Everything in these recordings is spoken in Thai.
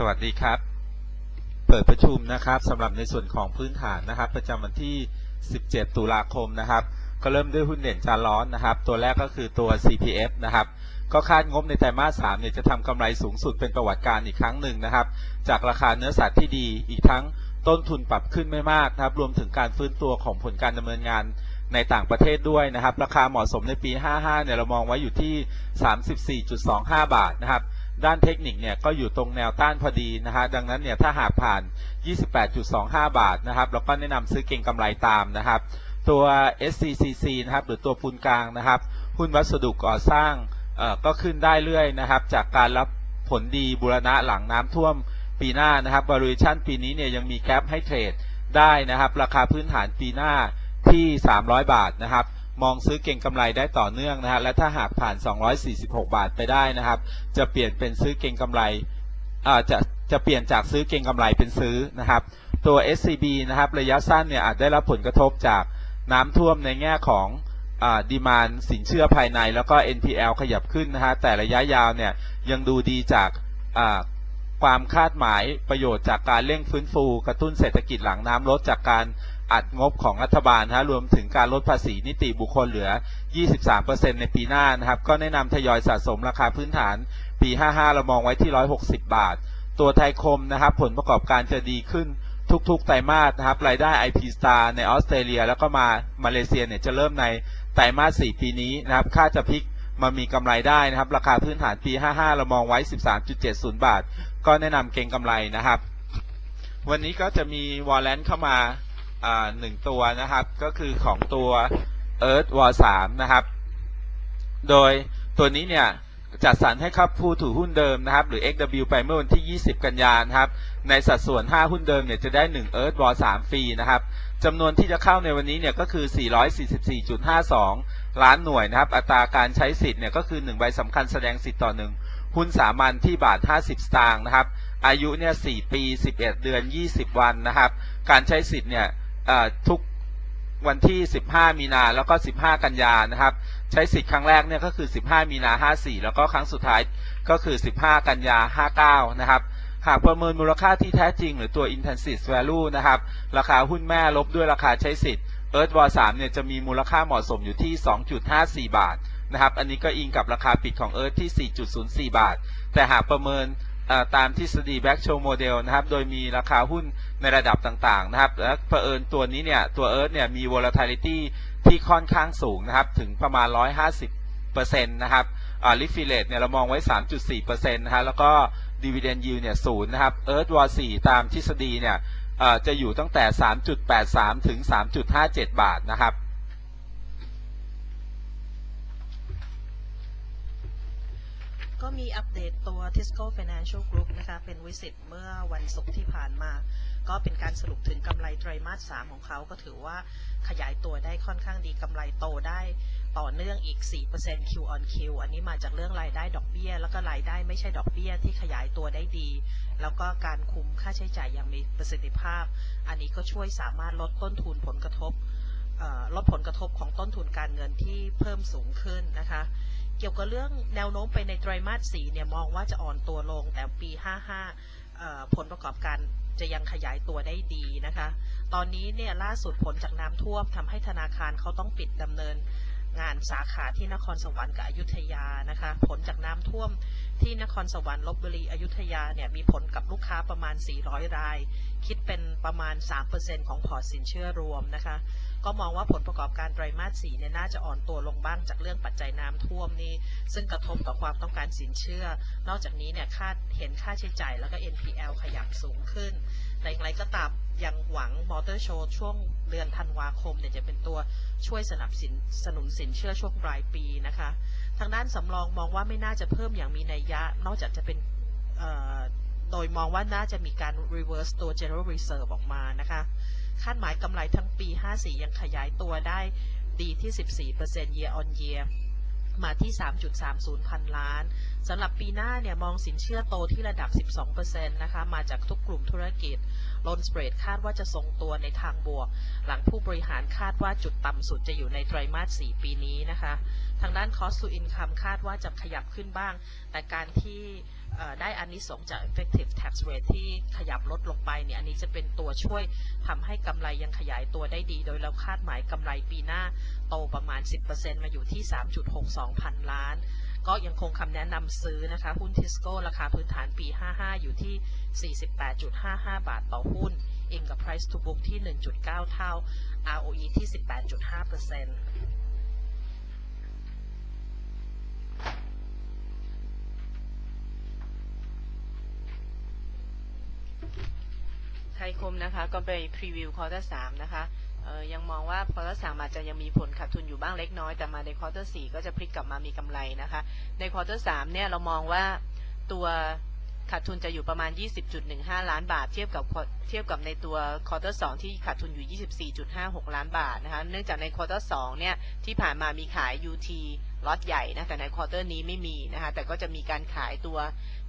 สวัสดีครับ เปิดประชุมนะครับสำหรับในส่วนของพื้นฐานนะครับ ประจำวันที่ 17 ตุลาคมนะครับ ก็เริ่มด้วยหุ้นเด่นจาร้อนนะครับ ตัวแรกก็คือตัว CPF นะครับ ก็คาดงบในไตรมาส 3 เนี่ยจะทำกำไรสูงสุดเป็นประวัติการอีกครั้งหนึ่งนะครับ จากราคาเนื้อสัตว์ที่ดีอีกทั้งต้นทุนปรับขึ้นไม่มากนะครับ รวมถึงการฟื้นตัวของผลการดำเนินงานในต่างประเทศด้วยนะครับ ราคาเหมาะสมในปี 55 เนี่ยเรามองไว้อยู่ที่ 34.25 บาทนะครับ ด้านเทคนิคเนี่ยก็อยู่ตรงแนวต้านพอดีนะฮะดังนั้นเนี่ยถ้าหากผ่าน 28.25 บาทนะครับเราก็แนะนำซื้อเก่งกำไรตามนะครับ ตัว SCCC นะครับหรือตัวปูนกลางนะครับหุ้นวัสดุก่อสร้างเอ่อก็ขึ้นได้เรื่อยนะครับ จากการรับผลดีบูรณะหลังน้ำท่วมปีหน้านะครับ valuation ปีนี้เนี่ยยังมีแกลให้เทรดได้นะครับ ราคาพื้นฐานปีหน้าที่ 300 บาทนะครับ มองซื้อเก่งกำไรได้ต่อเนื่องนะฮะและถ้าหากผ่าน 246 บาทไปได้นะครับ จะเปลี่ยนเป็นซื้อเก่งกำไรอาจะจะเปลี่ยนจากซื้อเก่งกำไรเป็นซื้อนะครับ ตัว SCB นะครับระยะสั้นเนี่ยอาจได้รับผลกระทบจากน้ำท่วมในแง่ของดีมานสินเชื่อภายในแล้วก็ NPL ขยับขึ้นนะฮะแต่ระยะยาวเนี่ยยังดูดีจากความคาดหมายประโยชน์จากการเร่งฟื้นฟู กระตุ้นเศรษฐกิจหลังน้ำลดจากการ อัดงบของรัฐบาลนะรวมถึงการลดภาษีนิติบุคคลเหลือ 23%ในปีหน้านะครับ ก็แนะนำทยอยสะสมราคาพื้นฐานปี 55 เรามองไว้ที่ 160 บาท ตัวไทยคมนะครับ ผลประกอบการจะดีขึ้นทุกๆ ไตรมาสนะครับ รายได้ IP Star ในออสเตรเลีย แล้วก็มามาเลเซียเนี่ยจะเริ่มในไตรมาส 4 ปีนี้นะครับ ค่าจะพลิกมามีกำไรได้นะครับ ราคาพื้นฐานปี 55 เรามองไว้ 13.70 บาท ก็แนะนำเก็งกำไรนะครับ วันนี้ก็จะมีวอลเลนเข้ามา หนึ่งตัวนะครับ ก็คือของตัว Earth War 3นะครับ โดยตัวนี้เนี่ยจัดสรรให้ครับผู้ถือหุ้นเดิมนะครับ หรือ XW ไปเมื่อวันที่ 20 กันยายนะครับ ในสัดส่วน 5 หุ้นเดิมเนี่ยจะได้ 1 Earth War 3ฟรีนะครับจำนวนที่จะเข้าในวันนี้เนี่ยก็คือ 444.52 ล้านหน่วยนะครับ อัตราการใช้สิทธิ์เนี่ยก็คือ 1 ใบสำคัญแสดงสิทธิ์ต่อ 1 หุ้นสามัญที่บาท 50 สตางค์นะครับ อายุเนี่ย 4 ปี 11 เดือน 20 วันนะครับ การใช้สิทธิ์เนี่ย ทุกวันที่ 15 มีนาแล้วก็ 15 กันยานะครับ ใช้สิทธิ์ครั้งแรกเนี่ยก็คือ 15 มีนา 54 แล้วก็ครั้งสุดท้ายก็คือ 15 กันยา 59 นะครับ หากประเมินมูลค่าที่แท้จริง หรือตัว intrinsic value นะครับ ราคาหุ้นแม่ลบด้วยราคาใช้สิทธิ์ Earth War 3เนี่ยจะมีมูลค่าเหมาะสมอยู่ที่ 2.54 บาทนะครับ อันนี้ก็อิงกับราคาปิดของ Earth ที่ 4.04 บาท แต่หากประเมิน ตามทฤษฎี Black Show Model นะครับ โดยมีราคาหุ้นในระดับต่างๆนะครับ และเผอิญตัวนี้เนี่ย ตัว Earth เนี่ยมี volatility ที่ค่อนข้างสูงนะครับ ถึงประมาณ 150%นะครับอ่า Liquid Rate เนี่ยเรามองไว้ 3.4%นะฮะ แล้วก็ Dividend Yield เนี่ยศูนย์นะครับ Earth War 4ตามทฤษฎีเนี่ยอ่อจะอยู่ตั้งแต่ 3.83 ถึง 3.57 บาทนะครับ ก็มีอัปเดตตัว Tisco Financial Group นะคะเป็นวิสิตเมื่อวันศุกร์ที่ผ่านมา ก็เป็นการสรุปถึงกำไรไตรมาส 3 ของเขาก็ถือว่าขยายตัวได้ค่อนข้างดีกำไรโตได้ต่อเนื่องอีก 4% Q on Q อันนี้มาจากเรื่องรายได้ดอกเบี้ย แล้วก็รายได้ไม่ใช่ดอกเบี้ยที่ขยายตัวได้ดี แล้วก็การคุมค่าใช้จ่ายอย่างมีประสิทธิภาพ อันนี้ก็ช่วยสามารถลดต้นทุนผลกระทบลดผลกระทบของต้นทุนการเงินที่เพิ่มสูงขึ้นนะคะ เกี่ยวกับเรื่องแนวโน้มไปในไตรมาส4เนี่ยมองว่าจะอ่อนตัวลงแต่ปี 55 ผลประกอบการจะยังขยายตัวได้ดีนะคะ ตอนนี้เนี่ยล่าสุดผลจากน้ำท่วมทำให้ธนาคารเขาต้องปิดดำเนิน งานสาขาที่นครสวรรค์กับอยุธยานะคะ ผลจากน้ำท่วมที่นครสวรรค์ลบบุรีอยุธยาเนี่ยมีผลกับลูกค้าประมาณ 400 ราย คิดเป็นประมาณ 3%ของพอร์ตสินเชื่อรวมนะคะ ก็มองว่าผลประกอบการไตรมาส4เนี่ยน่าจะอ่อนตัวลงบ้างจากเรื่องปัจจัยน้ำท่วมนี้ ซึ่งกระทบต่อความต้องการสินเชื่อ นอกจากนี้เนี่ยคาดเห็นค่าใช้จ่ายแล้วก็ NPL ขยับสูงขึ้น แต่อย่างไรก็ตามยังหวังมอเตอร์โชว์ช่วงเดือนธันวาคมเนี่ยจะเป็นตัวช่วยสนับสนุนสนุนสินเชื่อช่วงปลายปีนะคะ ทางด้านสำรองมองว่าไม่น่าจะเพิ่มอย่างมีนัยยะ นอกจากจะเป็นโดยมองว่าน่าจะมีการ reverse ตัว general reserve ออกมานะคะคาดหมายกำไรทั้งปี 54 ยังขยายตัวได้ดีที่ 14% year on year มาที่ 3.30 พันล้านสำหรับปีหน้าเนี่ยมองสินเชื่อโตที่ระดับ 12%นะคะมาจากทุกกลุ่มธุรกิจ l o n spread คาดว่าจะทรงตัวในทางบวก หลังผู้บริหารคาดว่าจุดต่ำสุดจะอยู่ในไตรมาส 4 ปีนี้นะคะ ทางด้าน cost to income คาดว่าจะขยับขึ้นบ้าง แต่การที่ ได้อันนี้สงจาก effective tax rate ที่ขยับลดลงไปเนี่ยอันนี้จะเป็นตัวช่วยทำให้กำไรยังขยายตัวได้ดี โดยเราคาดหมายกำไรปีหน้าโตประมาณ 10%มาอยู่ที่ 3.62 พันล้าน ก็ยังคงคำแนะนำซื้อนะคะ หุ้นทิสโก้ราคาพื้นฐานปี 55 อยู่ที่ 48.55 บาทต่อหุ้นอิงกับ price to book ที่ 1.9 เท่า ROE ที่ 18.5% ยคมนะคะ ก็ไปพรีวิวควอเตอร์สามนะคะยังมองว่าควอเตอร์สามอาจจะยังมีผลขาดทุนอยู่บ้างเล็กน้อย แต่มาในควอเตอร์สี่ก็จะพลิกกลับมามีกำไรนะคะ ในควอเตอร์สามเนี่ยเรามองว่าตัวขาดทุนจะอยู่ประมาณ 20.15 ล้านบาท เทียบกับเทียบกับในตัวควอเตอร์สที่ขาดทุนอยู่ 24.56 ล้านบาทนะคะ เนื่องจากในควอเตอร์สเนี่ยที่ผ่านมามีขาย UT ล็อตใหญ่นะ แต่ในควอเตอร์นี้ไม่มีนะคะ แต่ก็จะมีการขายตัว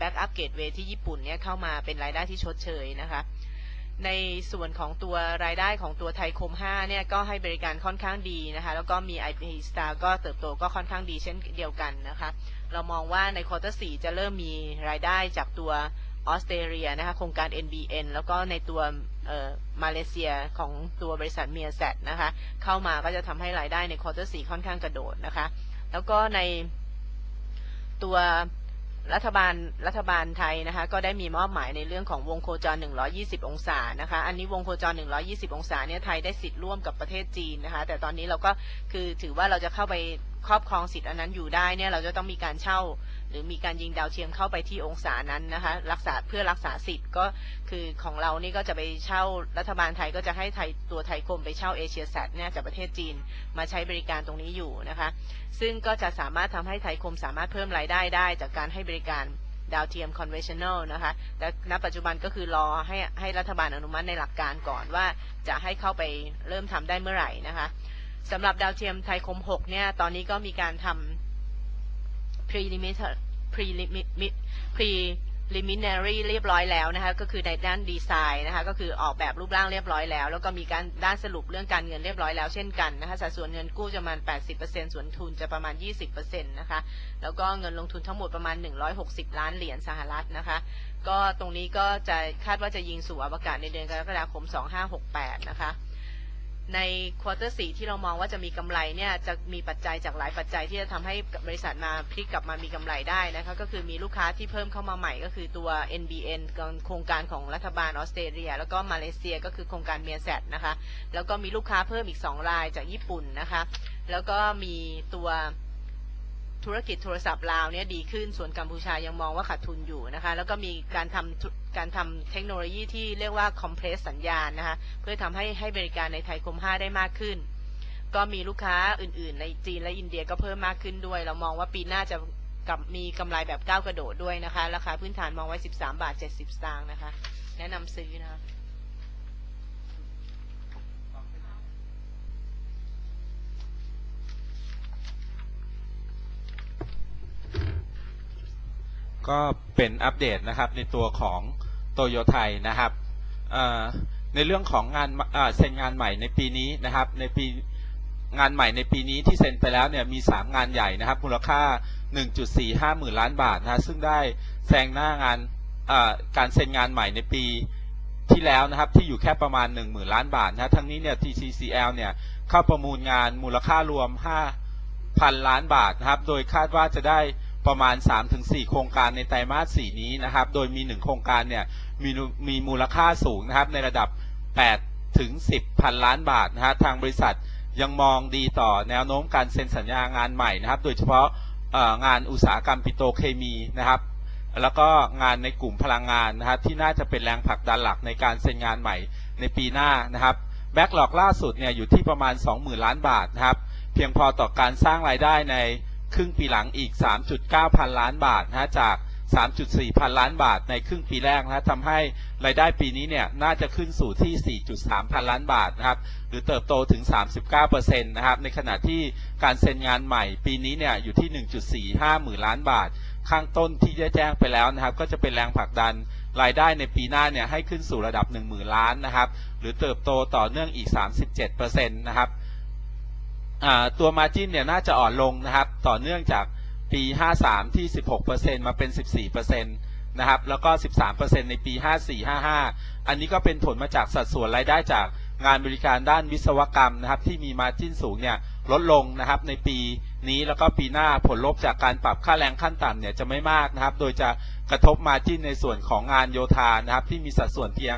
Backup Gateway ที่ญี่ปุ่นเนี่ยเข้ามาเป็นรายได้ที่ชดเชยนะคะ ในส่วนของตัวรายได้ของตัวไทยคม 5 เนี่ยก็ให้บริการค่อนข้างดีนะคะแล้วก็มี IP Star ก็เติบโตก็ค่อนข้างดีเช่นเดียวกันนะคะเรามองว่าในควอเตอร์4จะเริ่มมีรายได้จากตัวออสเตรเลียนะคะโครงการ NBN แล้วก็ในตัวเอ่อมาเลเซียของตัวบริษัทเมียแซนะคะเข้ามาก็จะทำให้รายได้ในควอเตอร์4ค่อนข้างกระโดดนะคะแล้วก็ในตัว รัฐบาลรัฐบาลไทยนะคะก็ได้มีมอบหมายในเรื่องของวงโคจร 120 องศานะคะอันนี้วงโคจร 120 องศาเนี่ยไทยได้สิทธิ์ร่วมกับประเทศจีนนะคะแต่ตอนนี้เราก็คือถือว่าเราจะเข้าไปครอบครองสิทธิ์อันนั้นอยู่ได้เนี่ยเราจะต้องมีการเช่า หรือมีการยิงดาวเทียมเข้าไปที่องศานั้นนะคะรักษาเพื่อรักษาสิทธิ์ก็คือของเรานี่ก็จะไปเช่ารัฐบาลไทยก็จะให้ไทยตัวไทยคมไปเช่าเอเชียแซดเนี่ยจากประเทศจีนมาใช้บริการตรงนี้อยู่นะคะ ซึ่งก็จะสามารถทำให้ไทยคมสามารถเพิ่มรายได้ได้ จากการให้บริการดาวเทียม conventional นะคะแต่ณปัจจุบันก็คือรอให้ให้รัฐบาลอนุมัติในหลักการก่อนว่าจะให้เข้าไปเริ่มทำได้เมื่อไหร่นะคะสำหรับดาวเทียมไทยคม 6 เนี่ย ตอนนี้ก็มีการทำ preliminary preliminary preliminary เรียบร้อยแล้วนะคะก็คือในด้านดีไซน์นะคะก็คือออกแบบรูปร่างเรียบร้อยแล้ว แล้วก็มีการด้านสรุปเรื่องการเงินเรียบร้อยแล้วเช่นกันนะคะสัดส่วนเงินกู้จะประมาณ 80%ส่วนทุนจะประมาณ 20%นะคะแล้วก็เงินลงทุนทั้งหมดประมาณ 160 ล้านเหรียญสหรัฐนะคะก็ตรงนี้ก็จะคาดว่าจะยิงสู่อวกาศในเดือนกรกฎาคม 2568 นะคะ ในควอเตอร์สี่ที่เรามองว่าจะมีกำไรเนี่ยจะมีปัจจัยจากหลายปัจจัยที่จะทำให้บริษัทมาพลิกกลับมามีกำไรได้นะคะก็คือมีลูกค้าที่เพิ่มเข้ามาใหม่ก็คือตัว NBN โครงการของรัฐบาลออสเตรเลีย แล้วก็มาเลเซียก็คือโครงการเมียแซดนะคะแล้วก็มีลูกค้าเพิ่มอีก 2 รายจากญี่ปุ่นนะคะแล้วก็มีตัวธุรกิจโทรศัพท์ลาวเนี่ยดีขึ้นส่วนกัมพูชายังมองว่าขาดทุนอยู่นะคะแล้วก็มีการทำ การทำเทคโนโลยีที่เรียกว่าคอมเพรสสัญญาณนะคะเพื่อทำให้ให้บริการในไทยคม 5 ได้มากขึ้น ก็มีลูกค้าอื่นๆ ในจีนและอินเดียก็เพิ่มมากขึ้นด้วย เรามองว่าปีหน้าจะกับมีกำไรแบบก้าวกระโดดด้วยนะคะ ราคาพื้นฐานมองไว้ 13 บาท 70สตางค์นะคะ แนะนำซื้อนะคะ ก็เป็นอัปเดตนะครับในตัวของโตโยไทยนะครับในเรื่องของงานเซ็นงานใหม่ในปีนี้นะครับ ในปีงานใหม่ในปีนี้ที่เซ็นไปแล้วเนี่ยมี 3 งานใหญ่นะครับมูลค่า 1.45หมื่นล้านบาทนะซึ่งได้แซงหน้างานการเซ็นงานใหม่ในปีที่แล้วนะครับที่อยู่แค่ประมาณ 1 0,000 ล้านบาทนะทั้งนี้เนี่ย TCCL เนี่ยเข้าประมูลงานมูลค่ารวม 5,000 ล้านบาทนะครับ โดยคาดว่าจะได้ ประมาณ 3-4 โครงการในไตรมาส 4 นี้นะครับ โดยมี 1 โครงการเนี่ยมีมีมูลค่าสูงนะครับในระดับ 8 ถึง 10 พันล้านบาทนะฮะทางบริษัทยังมองดีต่อแนวโน้มการเซ็นสัญญางานใหม่นะครับ โดยเฉพาะงานอุตสาหกรรมปิโตรเคมีนะครับ แล้วก็งานในกลุ่มพลังงานนะครับที่น่าจะเป็นแรงผลักดันหลักในการเซ็นงานใหม่ในปีหน้านะครับแบ็กหลอกล่าสุดเนี่ยอยู่ที่ประมาณ 20,000 ล้านบาทนะครับ เพียงพอต่อการสร้างรายได้ใน ครึ่งปีหลังอีก 3.9 พันล้านบาทนะจาก 3.4 พันล้านบาทในครึ่งปีแรกนะทำให้รายได้ปีนี้เนี่ยน่าจะขึ้นสู่ที่ 4.3 พันล้านบาทนะครับ หรือเติบโตถึง 39%นะครับ ในขณะที่การเซ็นงานใหม่ปีนี้เนี่ยอยู่ที่ 1.45 หมื่นล้านบาท ข้างต้นที่ได้แจ้งไปแล้วนะครับ ก็จะเป็นแรงผลักดันรายได้ในปีหน้าเนี่ยให้ขึ้นสู่ระดับ 10,000 ล้านนะครับ หรือเติบโตต่อเนื่องอีก 37%นะครับ ตัว Margin เนี่ยน่าจะอ่อนลงนะครับ ต่อเนื่องจากปี 53 ที่ 16%มาเป็น 14%นะครับ แล้วก็ 13%ในปี 54 55 อันนี้ก็เป็นผลมาจากสัดส่วนรายได้จาก งานบริการด้านวิศวกรรมนะครับ ที่มี Margin สูงเนี่ยลดลงนะครับในปีนี้แล้วก็ปีหน้าผลลบจากการปรับค่าแรงขั้นต่ำเนี่ยจะไม่มากนะครับ โดยจะกระทบ Margin ในส่วนของงานโยธานะครับ ที่มีสัดส่วนเพียง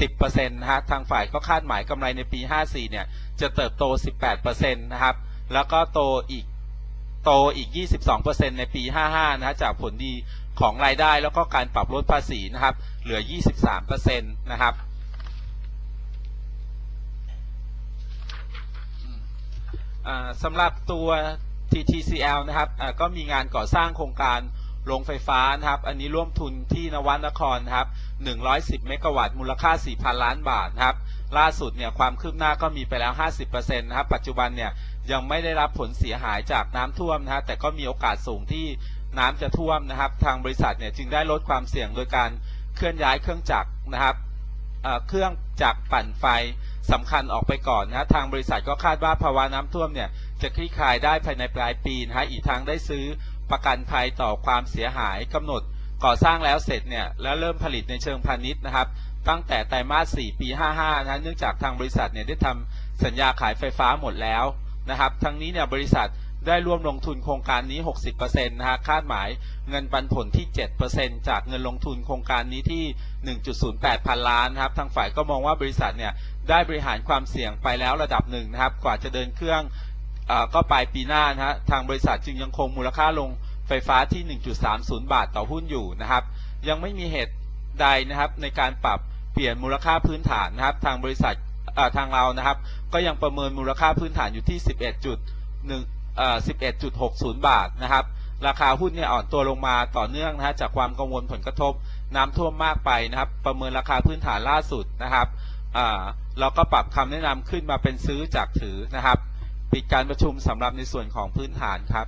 10%นะฮะทางฝ่ายก็คาดหมายกำไรในปี 54 เนี่ยจะเติบโต 18%นะครับ แล้วก็โตอีกโตอีก 22%ในปี 55 นะฮะจากผลดีของรายได้แล้วก็การปรับลดภาษีนะครับ เหลือ 23%นะครับ สำหรับตัว TTCL นะครับก็มีงานก่อสร้างโครงการโรงไฟฟ้านะครับ อันนี้ร่วมทุนที่นวัตนครนะครับ 110 เมกะวัตต์ มูลค่า 4,000 ล้านบาทนะครับ ล่าสุดเนี่ยความคืบหน้าก็มีไปแล้ว 50%นะครับ ปัจจุบันเนี่ยยังไม่ได้รับผลเสียหายจากน้ำท่วมนะฮะ แต่ก็มีโอกาสสูงที่น้ำจะท่วมนะครับ ทางบริษัทเนี่ยจึงได้ลดความเสี่ยงโดยการเคลื่อนย้ายเครื่องจักรนะครับ เครื่องจักรปั่นไฟ สำคัญออกไปก่อนนะทางบริษัทก็คาดว่าภาวะน้ำท่วมเนี่ยจะคลี่คลายได้ภายในปลายปีนะฮะอีกทางได้ซื้อประกันภัยต่อความเสียหายกำหนดก่อสร้างแล้วเสร็จเนี่ยแล้วเริ่มผลิตในเชิงพาณิชย์นะครับ ตั้งแต่ไตรมาส 4 ปี 55 นะเนื่องจากทางบริษัทเนี่ยได้ทำสัญญาขายไฟฟ้าหมดแล้วนะครับ ทั้งนี้เนี่ยบริษัท ได้ร่วมลงทุนโครงการนี้ 60%นะฮะคาดหมายเงินปันผลที่ 7%จากเงินลงทุนโครงการนี้ที่ 1.08 พันล้านนะครับทางฝ่ายก็มองว่าบริษัทเนี่ยได้บริหารความเสี่ยงไปแล้วระดับหนึ่งนะครับ กว่าจะเดินเครื่องอก็ปลายปีหน้านะฮะทางบริษัทจึงยังคงมูลค่าลงไฟฟ้าที่ 1.30 บาทต่อหุ้นอยู่นะครับ ยังไม่มีเหตุใดนะครับในการปรับเปลี่ยนมูลค่าพื้นฐานนะครับ ทางบริษัททางเรานะครับ ก็ยังประเมินมูลค่าพื้นฐานอยู่ที่ 11.1เอ่อ 11.60 บาทนะครับ ราคาหุ้นเนี่ยอ่อนตัวลงมาต่อเนื่องนะฮะจากความกังวลผลกระทบน้ำท่วมมากไปนะครับ ประเมินราคาพื้นฐานล่าสุดนะครับเราก็ปรับคำแนะนำขึ้นมาเป็นซื้อจากถือนะครับ ปิดการประชุมสำหรับในส่วนของพื้นฐานครับ